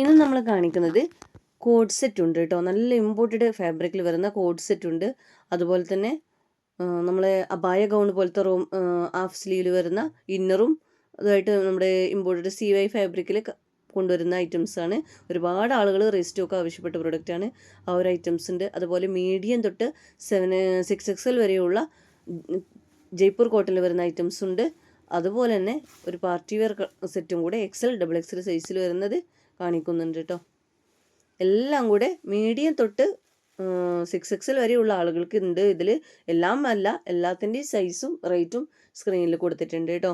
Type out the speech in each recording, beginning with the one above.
ഇന്ന് നമ്മൾ കാണിക്കുന്നത് കോഡ് സെറ്റ് ഉണ്ട് കേട്ടോ. നല്ല ഇമ്പോർട്ടഡ് ഫാബ്രിക്കിൽ വരുന്ന കോഡ് സെറ്റ് ഉണ്ട്. അതുപോലെ തന്നെ നമ്മളെ അബായ ഗൗൺ പോലത്തെ റൂം ഹാഫ് സ്ലീവിൽ വരുന്ന ഇന്നറും അതുമായിട്ട് നമ്മുടെ ഇമ്പോർട്ടഡ് സി വൈ ഫാബ്രിക്കിൽ കൊണ്ടുവരുന്ന ഐറ്റംസ് ആണ്. ഒരുപാട് ആളുകൾ റീസ്റ്റോക്ക് ആവശ്യപ്പെട്ട പ്രൊഡക്റ്റാണ് ആ ഒരു ഐറ്റംസ് ഉണ്ട്. അതുപോലെ മീഡിയം തൊട്ട് സെവൻ സിക്സ് എക്സ് എൽ വരെയുള്ള ജയ്പൂർ കോട്ടണിൽ വരുന്ന ഐറ്റംസ് ഉണ്ട്. അതുപോലെ തന്നെ ഒരു പാർട്ടി വെയർ സെറ്റും കൂടെ എക്സൽ ഡബിൾ എക്സൽ സൈസിൽ വരുന്നത് കാണിക്കുന്നുണ്ട് കേട്ടോ എല്ലാം കൂടെ മീഡിയം തൊട്ട് സിക്സ് എക്സൽ വരെയുള്ള ആളുകൾക്ക് ഉണ്ട്. ഇതിൽ എല്ലാം അല്ല എല്ലാത്തിന്റെയും സൈസും റേറ്റും സ്ക്രീനിൽ കൊടുത്തിട്ടുണ്ട് കേട്ടോ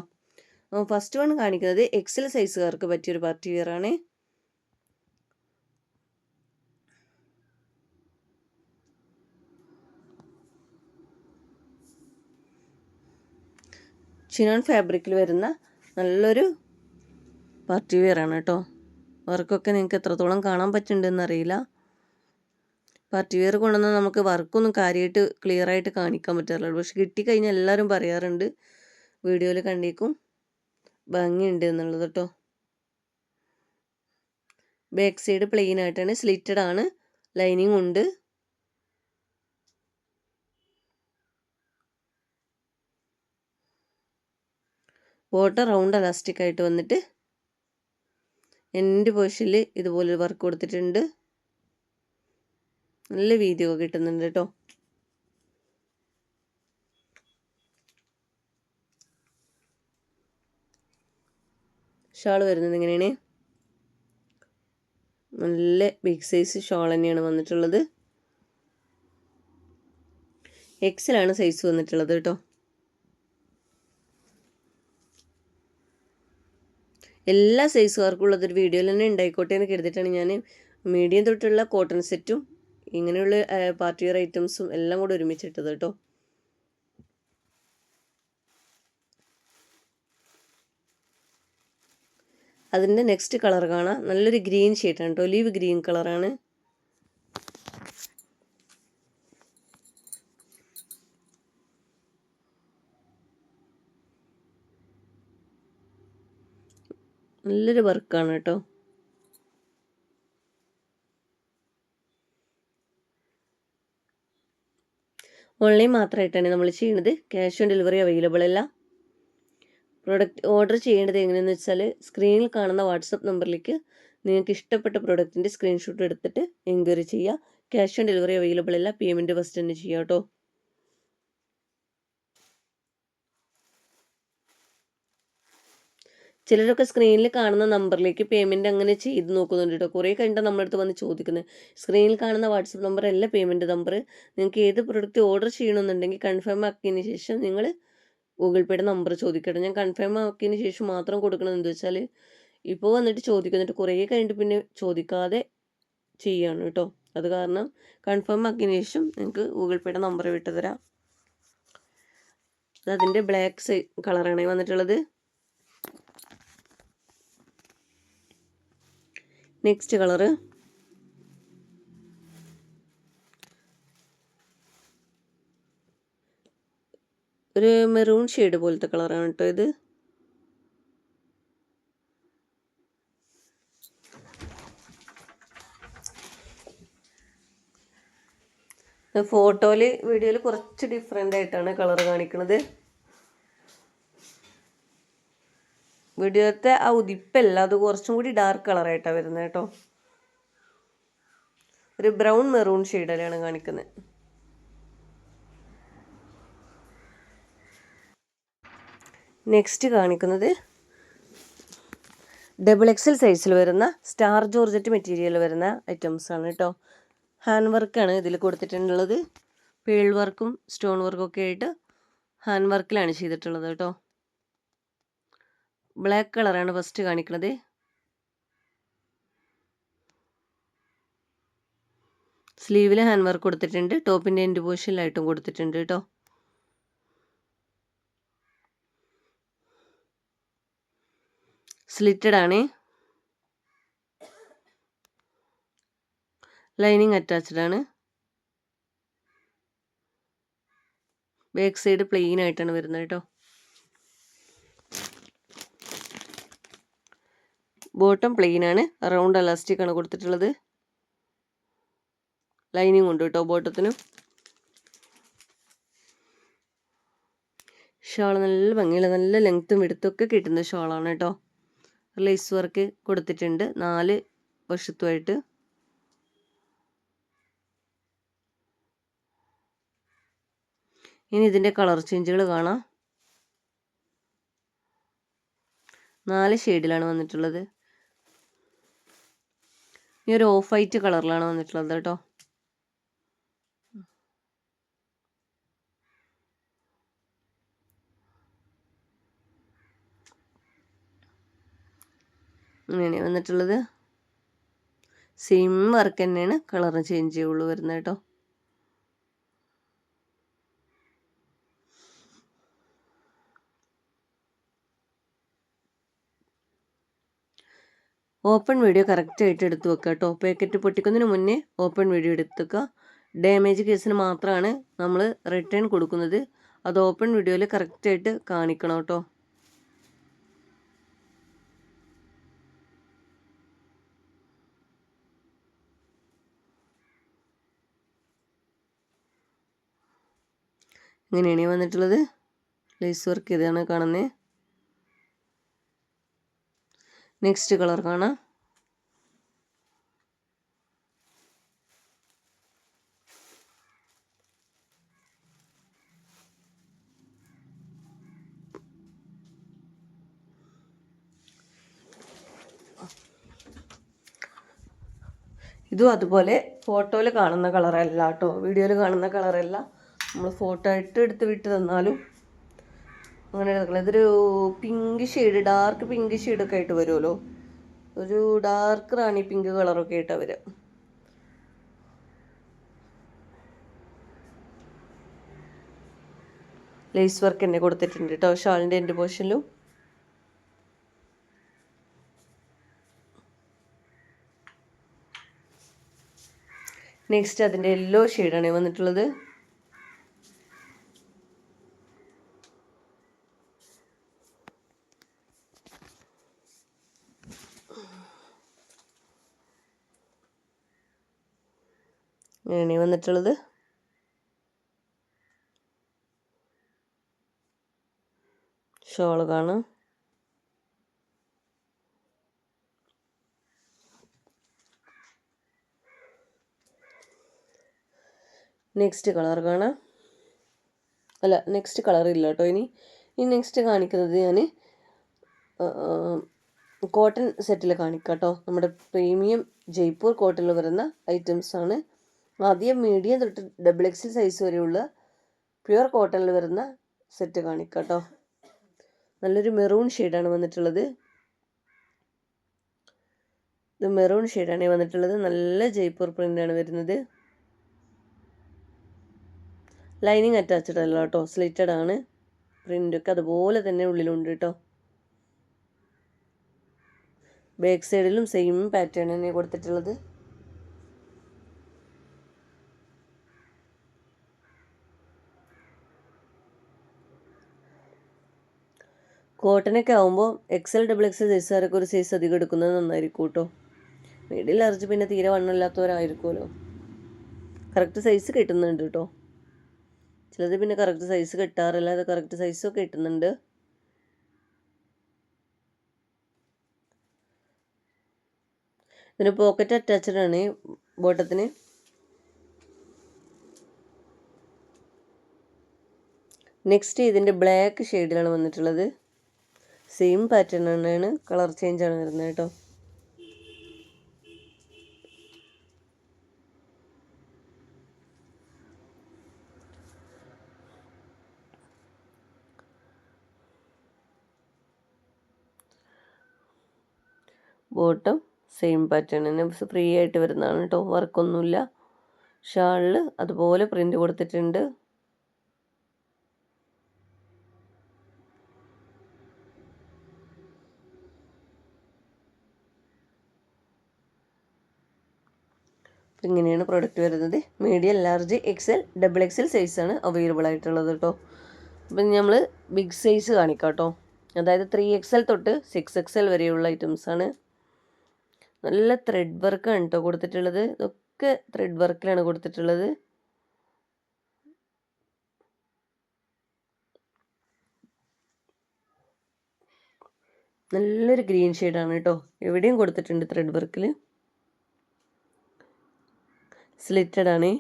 ഫസ്റ്റ് വൺ കാണിക്കുന്നത് എക്സൽ സൈസുകാർക്ക് പറ്റിയൊരു പാർട്ടി വെയർ ആണ്. ചിനോൺ ഫാബ്രിക്കിൽ വരുന്ന നല്ലൊരു പാർട്ടി വെയർ ആണ് കേട്ടോ വർക്കൊക്കെ നിങ്ങൾക്ക് എത്രത്തോളം കാണാൻ പറ്റുന്നുണ്ടെന്ന് അറിയില്ല പാർട്ടി വെയർ കൊണ്ടുവന്നാൽ നമുക്ക് വർക്കൊന്നും കാര്യമായിട്ട് ക്ലിയർ ആയിട്ട് കാണിക്കാൻ പറ്റാറില്ല. പക്ഷെ കിട്ടിക്കഴിഞ്ഞാൽ എല്ലാവരും പറയാറുണ്ട്. വീഡിയോയിൽ കണ്ടേക്കും. ഭംഗിയുണ്ട് എന്നുള്ളത് കേട്ടോ ബാക്ക് സൈഡ് പ്ലെയിൻ ആയിട്ടാണ് സ്ലിറ്റഡ് ആണ്. ലൈനിങ് ഉണ്ട്. ബോട്ടം റൗണ്ട് അലാസ്റ്റിക് ആയിട്ട് വന്നിട്ട് എന്റെ പോഷനിൽ ഇതുപോലെ വർക്ക് കൊടുത്തിട്ടുണ്ട്. നല്ല വീതിയൊക്കെ കിട്ടുന്നുണ്ട് കേട്ടോ ഷാൾ വരുന്നത് എങ്ങനെയാണ്? നല്ല ബിഗ് സൈസ് ഷാൾ തന്നെയാണ് വന്നിട്ടുള്ളത്. എക്സലാണ് സൈസ് വന്നിട്ടുള്ളത് കേട്ടോ എല്ലാ സൈസുകാർക്കും ഉള്ളതൊരു വീഡിയോയിൽ തന്നെ ഉണ്ടായിക്കോട്ടെ എന്ന് കരുതിയിട്ടാണ് ഞാൻ മീഡിയം തൊട്ടുള്ള കോട്ടൺ സെറ്റും ഇങ്ങനെയുള്ള പാർട്ടി വെയർ ഐറ്റംസും എല്ലാം കൂടെ ഒരുമിച്ചിട്ടത് കേട്ടോ. അതിന്റെ നെക്സ്റ്റ് കളർ കാണാം. നല്ലൊരു ഗ്രീൻ ഷെയ്ഡാണ് കേട്ടോ. ലീവ് ഗ്രീൻ കളറാണ്. നല്ലൊരു വർക്കാണ് കേട്ടോ. ഓൺലൈൻ മാത്രമായിട്ടാണ് നമ്മൾ ചെയ്യുന്നത് ക്യാഷ് ഓൺ ഡെലിവറി അവൈലബിൾ അല്ല. പ്രൊഡക്റ്റ് ഓർഡർ ചെയ്യേണ്ടത് എങ്ങനെയെന്ന് വെച്ചാൽ സ്ക്രീനിൽ കാണുന്ന വാട്സപ്പ് നമ്പറിലേക്ക് നിങ്ങൾക്ക് ഇഷ്ടപ്പെട്ട പ്രൊഡക്റ്റിന്റെ സ്ക്രീൻഷോട്ട് എടുത്തിട്ട് എൻക്വയറി ചെയ്യുക. ക്യാഷ് ഓൺ ഡെലിവറി അവൈലബിൾ അല്ല. പേയ്മെന്റ് ഫസ്റ്റ് തന്നെ ചെയ്യാം കേട്ടോ. ചിലരൊക്കെ സ്ക്രീനിൽ കാണുന്ന നമ്പറിലേക്ക് പേയ്മെന്റ് അങ്ങനെ ചെയ്ത് നോക്കുന്നുണ്ട് കേട്ടോ കുറേ കഴിഞ്ഞിട്ട് നമ്മളടുത്ത് വന്ന് ചോദിക്കുന്നത് സ്ക്രീനിൽ കാണുന്ന വാട്സപ്പ് നമ്പർ അല്ല പേയ്മെന്റ് നമ്പർ നിങ്ങൾക്ക് ഏത് പ്രൊഡക്റ്റ് ഓർഡർ ചെയ്യണമെന്നുണ്ടെങ്കിൽ കൺഫേം ആക്കിയതിന് ശേഷം നിങ്ങൾ ഗൂഗിൾ പേയുടെ നമ്പർ ചോദിക്കട്ടെ. ഞാൻ കൺഫേം ആക്കിയതിന് ശേഷം മാത്രം കൊടുക്കണം എന്ന് വെച്ചാൽ ഇപ്പോൾ വന്നിട്ട് ചോദിക്കുന്നുണ്ട്. കുറേ കഴിഞ്ഞിട്ട് പിന്നെ ചോദിക്കാതെ ചെയ്യാണ് കേട്ടോ അത് കാരണം കൺഫേം ആക്കിയതിന് ശേഷം നിങ്ങൾക്ക് ഗൂഗിൾ പേയുടെ നമ്പർ വിട്ടു തരാം. അതിന്റെ ബ്ലാക്ക് കളറാണ് വന്നിട്ടുള്ളത്. നെക്സ്റ്റ് കളറ് ഒരു മെറൂൺ ഷെയ്ഡ് പോലത്തെ കളറാണ് കേട്ടോ ഇത്. ഫോട്ടോയിൽ വീഡിയോയിൽ കുറച്ച് ഡിഫറെന്റ് ആയിട്ടാണ് കളർ കാണിക്കുന്നത് വീഡിയോത്തെ ആ ഉദിപ്പല്ല അത് കുറച്ചും കൂടി ഡാർക്ക് കളറായിട്ടാണ് വരുന്നത് കേട്ടോ. ഒരു ബ്രൗൺ മെറൂൺ ഷെയ്ഡിലാണ് കാണിക്കുന്നത് നെക്സ്റ്റ് കാണിക്കുന്നത് ഡബിൾ എക്സൽ സൈസിൽ വരുന്ന സ്റ്റാർ ജോർജറ്റ് മെറ്റീരിയൽ വരുന്ന ഐറ്റംസ് ആണ് കേട്ടോ. ഹാൻഡ് വർക്കാണ് ഇതിൽ കൊടുത്തിട്ടുള്ളത്. പേൾ വർക്കും സ്റ്റോൺ വർക്കും ഒക്കെ ആയിട്ട് ഹാൻഡ് വർക്കിലാണ് ചെയ്തിട്ടുള്ളത് കേട്ടോ. ബ്ലാക്ക് കളറാണ് ഫസ്റ്റ് കാണിക്കുന്നത് സ്ലീവിൽ ഹാൻഡ് വർക്ക് കൊടുത്തിട്ടുണ്ട്. ടോപ്പിന്റെ എൻഡ് പോഷനിലായിട്ടും കൊടുത്തിട്ടുണ്ട് കേട്ടോ സ്ലിറ്റഡ് ആണ്. ലൈനിങ് അറ്റാച്ച്ഡ് ആണ്. ബാക്ക് സൈഡ് പ്ലെയിൻ ആയിട്ടാണ് വരുന്നത് കേട്ടോ ബോട്ടം പ്ലെയിൻ ആണ്. റൗണ്ട് എലാസ്റ്റിക് ആണ് കൊടുത്തിട്ടുള്ളത്. ലൈനിങ് ഉണ്ട് കേട്ടോ ബോട്ടത്തിനും ഷാൾ നല്ല ഭംഗിയുള്ള നല്ല ലെങ്ത്തും എടുത്തൊക്കെ കിട്ടുന്ന ഷോളാണ് കേട്ടോ ലേസ് വർക്ക് കൊടുത്തിട്ടുണ്ട്. നാല് വശത്തുമായിട്ട്. ഇനി ഇതിന്റെ കളർ ചേഞ്ചുകൾ കാണാം. നാല് ഷെയ്ഡിലാണ് വന്നിട്ടുള്ളത്. ഈ ഒരു ഓഫ് വൈറ്റ് കളറിലാണ് വന്നിട്ടുള്ളത് കേട്ടോ. അങ്ങനെയാണ് വന്നിട്ടുള്ളത്. സെയിം വർക്ക് തന്നെയാണ് കളർ ചേഞ്ച് ചെയ്യുള്ളൂ വരുന്നത് കേട്ടോ. ഓപ്പൺ വീഡിയോ കറക്റ്റായിട്ട് എടുത്ത് വെക്കുക കേട്ടോ. പാക്കറ്റ് പൊട്ടിക്കുന്നതിന് മുന്നേ ഓപ്പൺ വീഡിയോ എടുത്തുക്കുക ഡാമേജ് കേസിന് മാത്രമാണ് നമ്മൾ റിട്ടേൺ കൊടുക്കുന്നത്. അത് ഓപ്പൺ വീഡിയോയിൽ കറക്റ്റായിട്ട് കാണിക്കണം കേട്ടോ. ഇങ്ങനെയാണ് വന്നിട്ടുള്ളത്. ലേസ് വർക്ക് ഇതാണ് കാണുന്നത്. നെക്സ്റ്റ് കളർ കാണാം. ഇതും അതുപോലെ ഫോട്ടോയിൽ കാണുന്ന കളറല്ല കേട്ടോ. വീഡിയോയിൽ കാണുന്ന കളറല്ല നമ്മൾ ഫോട്ടോ ആയിട്ട് എടുത്ത് വിട്ട് തന്നാലും അങ്ങനെ എടുക്കണം ഇതൊരു പിങ്ക് ഷെയ്ഡ് ഡാർക്ക് പിങ്ക് ഷെയ്ഡൊക്കെ ആയിട്ട് വരുമല്ലോ ഒരു ഡാർക്ക് റാണി പിങ്ക് കളറൊക്കെ ആയിട്ടാണ് വരിക ലേസ് വർക്ക് തന്നെ കൊടുത്തിട്ടുണ്ട് കേട്ടോ ഷാളിന്റെ എന്റെ പോർഷനിലും നെക്സ്റ്റ് അതിന്റെ യെല്ലോ ഷെയ്ഡാണ് വന്നിട്ടുള്ളത്. ഇങ്ങനെയാണ് വന്നിട്ടുള്ളത്. ഷോൾ കാണാം. നെക്സ്റ്റ് കളർ കാണാം. അല്ല നെക്സ്റ്റ് കളർ ഇല്ല കേട്ടോ ഇനി. ഈ നെക്സ്റ്റ് കാണിക്കുന്നത് ഞാൻ കോട്ടൺ സെറ്റിൽ കാണിക്കാം കേട്ടോ. നമ്മുടെ പ്രീമിയം ജയ്പൂർ കോട്ടണിൽ വരുന്ന ഐറ്റംസാണ് ആദ്യം മീഡിയം തൊട്ട് ഡബിൾ എക്സൽ സൈസ് വരെയുള്ള പ്യുവർ കോട്ടണിൽ വരുന്ന സെറ്റ് കാണിക്കാം കേട്ടോ നല്ലൊരു മെറൂൺ ഷെയ്ഡാണ് വന്നിട്ടുള്ളത്. ഇത് മെറൂൺ ഷെയ്ഡാണ് വന്നിട്ടുള്ളത്. നല്ല ജയ്പൂർ പ്രിന്റാണ് വരുന്നത്. ലൈനിങ് അറ്റാച്ച്ഡ് അല്ല കേട്ടോ. സ്ലിറ്റഡ് ആണ്. പ്രിന്റൊക്കെ അതുപോലെ തന്നെ ഉള്ളിലുണ്ട് കേട്ടോ. ബാക്ക് സൈഡിലും സെയിം പാറ്റേൺ തന്നെ കൊടുത്തിട്ടുള്ളത്. കോട്ടനൊക്കെ ആകുമ്പോൾ എക്സൽ ഡബിൾ എക്സൽ സൈസുകാരൊക്കെ ഒരു സൈസ് അധികം എടുക്കുന്നത് നന്നായിരിക്കും കേട്ടോ മിഡിൽ ഇറച്ചി പിന്നെ തീരെ വണ്ണമില്ലാത്തവരായിരിക്കുമല്ലോ കറക്റ്റ് സൈസ് കിട്ടുന്നുണ്ട് കേട്ടോ ചിലത് പിന്നെ കറക്റ്റ് സൈസ് കിട്ടാറില്ല അത് കറക്റ്റ് സൈസൊക്കെ കിട്ടുന്നുണ്ട്. ഇതിന് പോക്കറ്റ് അറ്റാച്ച്ഡ് ആണ് ബോട്ടത്തിന്. നെക്സ്റ്റ് ഇതിന്റെ ബ്ലാക്ക് ഷെയ്ഡിലാണ് വന്നിട്ടുള്ളത്. സെയിം പാറ്റേൺ തന്നെയാണ് കളർ ചേഞ്ച് ആണ് വരുന്നത് കേട്ടോ. ബോട്ടം സെയിം പാറ്റേൺ തന്നെ. ഫ്രീ ആയിട്ട് വരുന്നതാണ് കേട്ടോ. വർക്കൊന്നുമില്ല ഷാളിൽ അതുപോലെ പ്രിന്റ് കൊടുത്തിട്ടുണ്ട്. അപ്പോൾ ഇങ്ങനെയാണ് പ്രൊഡക്റ്റ് വരുന്നത്. Medium large XL double XL സൈസാണ് അവൈലബിൾ ആയിട്ടുള്ളത് കേട്ടോ അപ്പം നമ്മൾ ബിഗ് സൈസ് കാണിക്കാം കേട്ടോ അതായത് ത്രീ എക്സൽ തൊട്ട് സിക്സ് എക്സൽ വരെയുള്ള ഐറ്റംസാണ് നല്ല ത്രെഡ് വർക്കാണ് കേട്ടോ കൊടുത്തിട്ടുള്ളത്. ഇതൊക്കെ ത്രെഡ് വർക്കിലാണ് കൊടുത്തിട്ടുള്ളത്. നല്ലൊരു ഗ്രീൻ ഷെയ്ഡാണ് കേട്ടോ എവിടെയും കൊടുത്തിട്ടുണ്ട് ത്രെഡ് വർക്കിൽ സ്ലിറ്റഡ് ആണ്.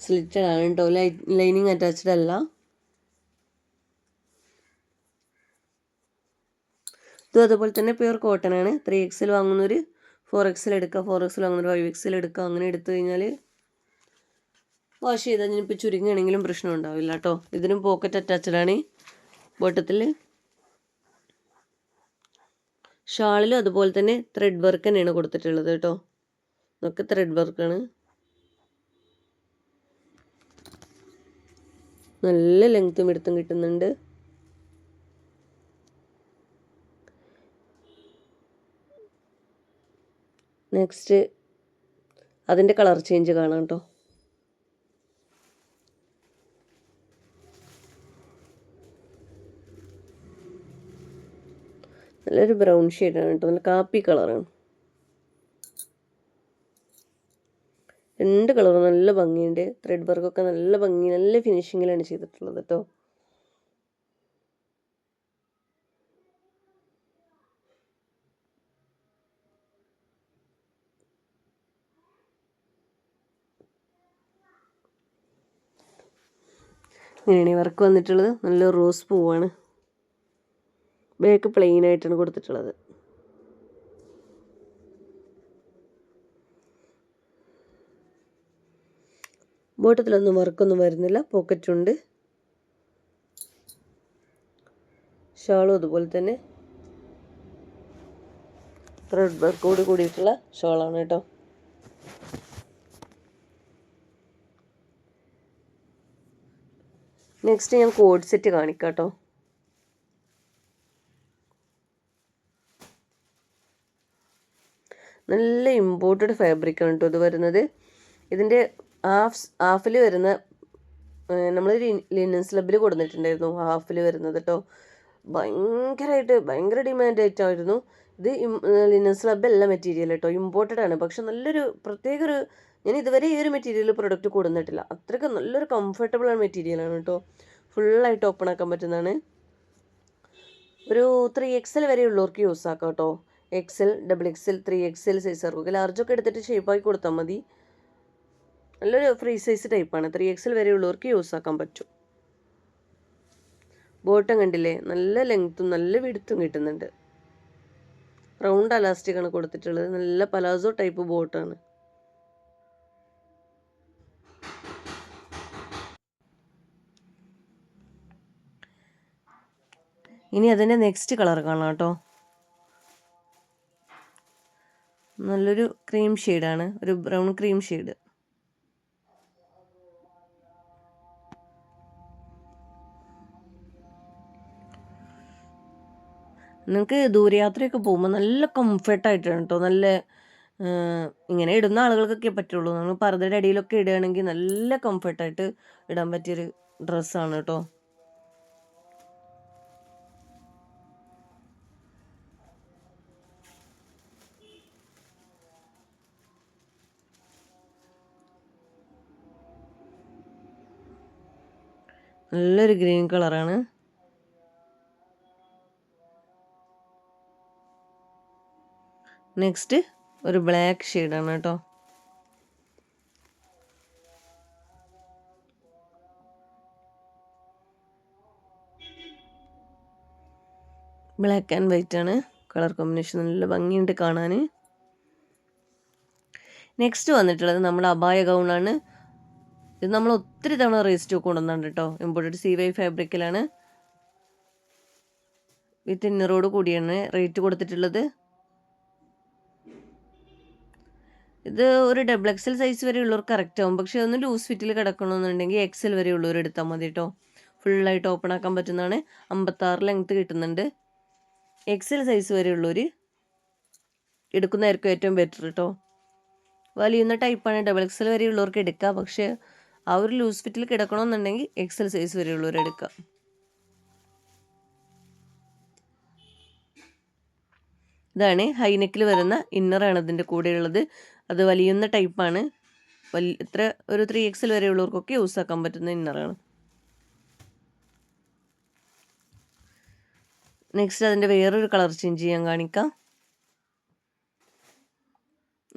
സ്ലിറ്റഡ് ആണ് കേട്ടോ ലൈനിങ് അറ്റാച്ച്ഡ് അല്ല. ഇതും അതുപോലെ തന്നെ പ്യുവർ കോട്ടൺ ആണ്. ത്രീ എക്സിൽ വാങ്ങുന്നൊരു ഫോർ എക്സിൽ എടുക്കുക ഫോർ എക്സിൽ വാങ്ങുന്നൊരു ഫൈവ് എക്സിൽ എടുക്കുക അങ്ങനെ എടുത്തു കഴിഞ്ഞാൽ വാഷ് ചെയ്താൽ ഇപ്പോൾ ചുരുങ്ങുകയാണെങ്കിലും പ്രശ്നം ഉണ്ടാവില്ല കേട്ടോ. ഇതിനും പോക്കറ്റ് അറ്റാച്ച്ഡ് ആണ്. ബോട്ടത്തിൽ ഷാളിലും അതുപോലെ തന്നെ ത്രെഡ് വർക്ക് തന്നെയാണ് കൊടുത്തിട്ടുള്ളത് കേട്ടോ. ഇതൊക്കെ ത്രെഡ് വർക്കാണ് നല്ല ലെങ്ത്തും എടുത്തും കിട്ടുന്നുണ്ട്. നെക്സ്റ്റ് അതിന്റെ കളർ ചേഞ്ച് കാണാം കേട്ടോ. നല്ലൊരു ബ്രൗൺ ഷെയ്ഡാണ് കേട്ടോ. നല്ല കാപ്പി കളറാണ്. രണ്ട് കളറും നല്ല ഭംഗിയുണ്ട്. ത്രെഡ് വർക്കൊക്കെ നല്ല ഭംഗി നല്ല ഫിനിഷിങ്ങിലാണ് ചെയ്തിട്ടുള്ളത് കേട്ടോ. ഇങ്ങനെയാണ് വർക്ക് വന്നിട്ടുള്ളത്. നല്ല റോസ് പൂവാണ്. ബാക്ക് പ്ലെയിൻ ആയിട്ടാണ് കൊടുത്തിട്ടുള്ളത്. ബോട്ടത്തിലൊന്നും വർക്കൊന്നും വരുന്നില്ല. പോക്കറ്റുണ്ട് ഷാളും അതുപോലെ തന്നെ. ത്രെഡ് വർക്കോട് കൂടിയിട്ടുള്ള ഷോളാണ് കേട്ടോ. നെക്സ്റ്റ് ഞാൻ കോഡ് സെറ്റ് കാണിക്കാം കേട്ടോ നല്ല ഇമ്പോർട്ടഡ് ഫാബ്രിക്കാണ് കേട്ടോ ഇത് വരുന്നത്. ഇതിന്റെ ഹാഫ് ഹാഫിൽ വരുന്ന നമ്മൾ ലിനൻ സ്ലബിൽ കൊടുത്തിട്ടുണ്ടായിരുന്നു ഹാഫിൽ വരുന്നത് കേട്ടോ ഭയങ്കരമായിട്ട് ഭയങ്കര ഡിമാൻഡ് ആയിട്ടായിരുന്നു. ഇത് ലിനൻ സ്ലബ് അല്ല മെറ്റീരിയൽ കേട്ടോ ഇമ്പോർട്ടഡ് ആണ്. പക്ഷെ നല്ലൊരു പ്രത്യേക ഒരു ഞാൻ ഇതുവരെ ഈ ഒരു മെറ്റീരിയൽ പ്രൊഡക്റ്റ് കൊടുത്തിട്ടില്ല അത്രയ്ക്ക് നല്ലൊരു കംഫർട്ടബിൾ ആണ് മെറ്റീരിയലാണ് കേട്ടോ ഫുള്ളായിട്ട് ഓപ്പൺ ആക്കാൻ പറ്റുന്നതാണ്. ഒരു ത്രീ എക്സൽ വരെ ഉള്ളവർക്ക് യൂസ് ആക്കാം കേട്ടോ XL double XL three XL size ആർക്കൊക്കെ ലാർജൊക്കെ എടുത്തിട്ട് ഷേപ്പാക്കി കൊടുത്താൽ മതി. നല്ലൊരു ഫ്രീ സൈസ് ടൈപ്പാണ് ത്രീ എക്സൽ വരെ ഉള്ളവർക്ക് യൂസ് ആക്കാൻ പറ്റും. ബോട്ടം കണ്ടില്ലേ? നല്ല ലെങ്ത്തും നല്ല വിടുത്തും കിട്ടുന്നുണ്ട്. റൗണ്ട് അലാസ്റ്റിക് ആണ് കൊടുത്തിട്ടുള്ളത്. നല്ല പലാസോ ടൈപ്പ് ബോട്ടാണ് ഇനി അതിന്റെ നെക്സ്റ്റ് കളർ കാണാം കേട്ടോ. നല്ലൊരു ക്രീം ഷെയ്ഡാണ് ഒരു ബ്രൗൺ ക്രീം ഷെയ്ഡ് നിങ്ങൾക്ക് ദൂരയാത്രയൊക്കെ പോകുമ്പോൾ നല്ല കംഫർട്ടായിട്ടാണ് കേട്ടോ നല്ല ഇങ്ങനെ ഇടുന്ന ആളുകൾക്കൊക്കെ പറ്റുള്ളൂ. നമ്മൾ പർദ്ദയുടെ അടിയിലൊക്കെ ഇടുകയാണെങ്കിൽ നല്ല കംഫർട്ടായിട്ട് ഇടാൻ പറ്റിയൊരു ഡ്രസ്സാണ് കേട്ടോ നല്ലൊരു ഗ്രീൻ കളറാണ്. നെക്സ്റ്റ് ഒരു ബ്ലാക്ക് ഷെയ്ഡാണ് കേട്ടോ. ബ്ലാക്ക് ആൻഡ് വൈറ്റ് ആണ്. കളർ കോമ്പിനേഷൻ നല്ല ഭംഗിയുണ്ട് കാണാൻ നെക്സ്റ്റ് വന്നിട്ടുള്ളത് നമ്മുടെ അപായ ഗൗണാണ് ഇത് നമ്മൾ ഒത്തിരി തവണ റേസ്റ്റ് കൊണ്ടുവന്നുണ്ട് കേട്ടോ. എംബ്രോയിഡറി സി വൈ ഫാബ്രിക്കിലാണ് വിത്ത് ഇന്നറോട് കൂടിയാണ് റേറ്റ് കൊടുത്തിട്ടുള്ളത്. ഇത് ഒരു ഡബിൾ എക്സൽ സൈസ് വരെ ഉള്ളവർ കറക്റ്റ് ആവും. പക്ഷേ ഒന്ന് ലൂസ് ഫിറ്റിൽ കിടക്കണമെന്നുണ്ടെങ്കിൽ എക്സൽ വരെ ഉള്ളവർ എടുത്താൽ മതി കേട്ടോ. ഫുള്ളായിട്ട് ഓപ്പൺ ആക്കാൻ പറ്റുന്നതാണ്. അമ്പത്താറ് ലെങ്ത് കിട്ടുന്നുണ്ട്. എക്സൽ സൈസ് വരെ ഉള്ളവർ എടുക്കുന്നതായിരിക്കും ഏറ്റവും ബെറ്റർ കേട്ടോ. വലിയുന്ന ടൈപ്പാണ് ഡബിൾ എക്സൽ വരെ ഉള്ളവർക്ക് എടുക്കുക പക്ഷേ ആ ഒരു ലൂസ് ഫിറ്റിൽ കിടക്കണമെന്നുണ്ടെങ്കിൽ എക്സൽ സൈസ് വരെയുള്ളവർ എടുക്കുക ഇതാണ് ഹൈനെക്കിൽ വരുന്ന ഇന്നറാണ് ഇതിന്റെ കൂടെയുള്ളത്. അത് വലിയുന്ന ടൈപ്പാണ് വലിയ ഇത്ര ഒരു ത്രീ എക്സൽ വരെയുള്ളവർക്കൊക്കെ യൂസ് ആക്കാൻ പറ്റുന്ന ഇന്നറാണ് നെക്സ്റ്റ് അതിന്റെ വേറൊരു കളർ ചേഞ്ച് ചെയ്യാൻ കാണിക്കാം.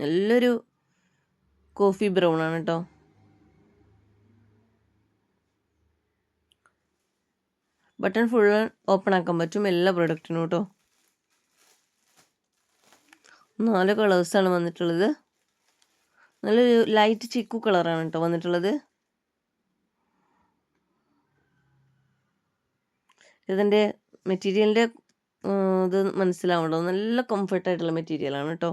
നല്ലൊരു കോഫി ബ്രൗൺ ആണ് കേട്ടോ ബട്ടൺ ഫുൾ ഓപ്പൺ ആക്കാൻ പറ്റും എല്ലാ പ്രൊഡക്റ്റിനും കേട്ടോ നാല് കളേഴ്സാണ് വന്നിട്ടുള്ളത്. നല്ലൊരു ലൈറ്റ് ചിക്കു കളറാണ് കേട്ടോ വന്നിട്ടുള്ളത്. ഇതിന്റെ മെറ്റീരിയലിന്റെ ഇത് മനസ്സിലാവണ്ടോ നല്ല കംഫർട്ടായിട്ടുള്ള മെറ്റീരിയലാണ് കേട്ടോ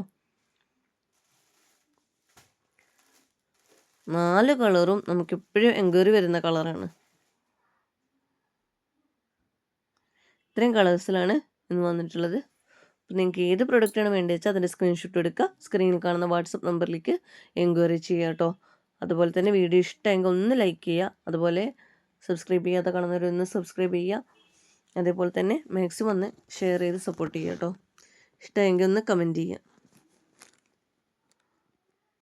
നാല് കളറും നമുക്കെപ്പോഴും എൻക്വയറി വരുന്ന കളറാണ്. ഇത്രയും കളേഴ്സിലാണ് ഇന്ന് വന്നിട്ടുള്ളത്. അപ്പോൾ നിങ്ങൾക്ക് ഏത് പ്രൊഡക്റ്റാണ് വേണ്ടത് വെച്ചാൽ അതിന്റെ സ്ക്രീൻഷോട്ട് എടുക്കുക. സ്ക്രീനിൽ കാണുന്ന വാട്സപ്പ് നമ്പറിലേക്ക് എൻക്വയറി ചെയ്യുക കേട്ടോ. അതുപോലെ തന്നെ വീഡിയോ ഇഷ്ടമെങ്കിൽ ഒന്ന് ലൈക്ക് ചെയ്യുക. അതുപോലെ സബ്സ്ക്രൈബ് ചെയ്യാത്ത കാണുന്നവരൊന്ന് സബ്സ്ക്രൈബ് ചെയ്യുക. അതേപോലെ തന്നെ മാക്സിമം ഒന്ന് ഷെയർ ചെയ്ത് സപ്പോർട്ട് ചെയ്യുക കേട്ടോ. ഇഷ്ടമെങ്കിൽ ഒന്ന് കമന്റ് ചെയ്യുക.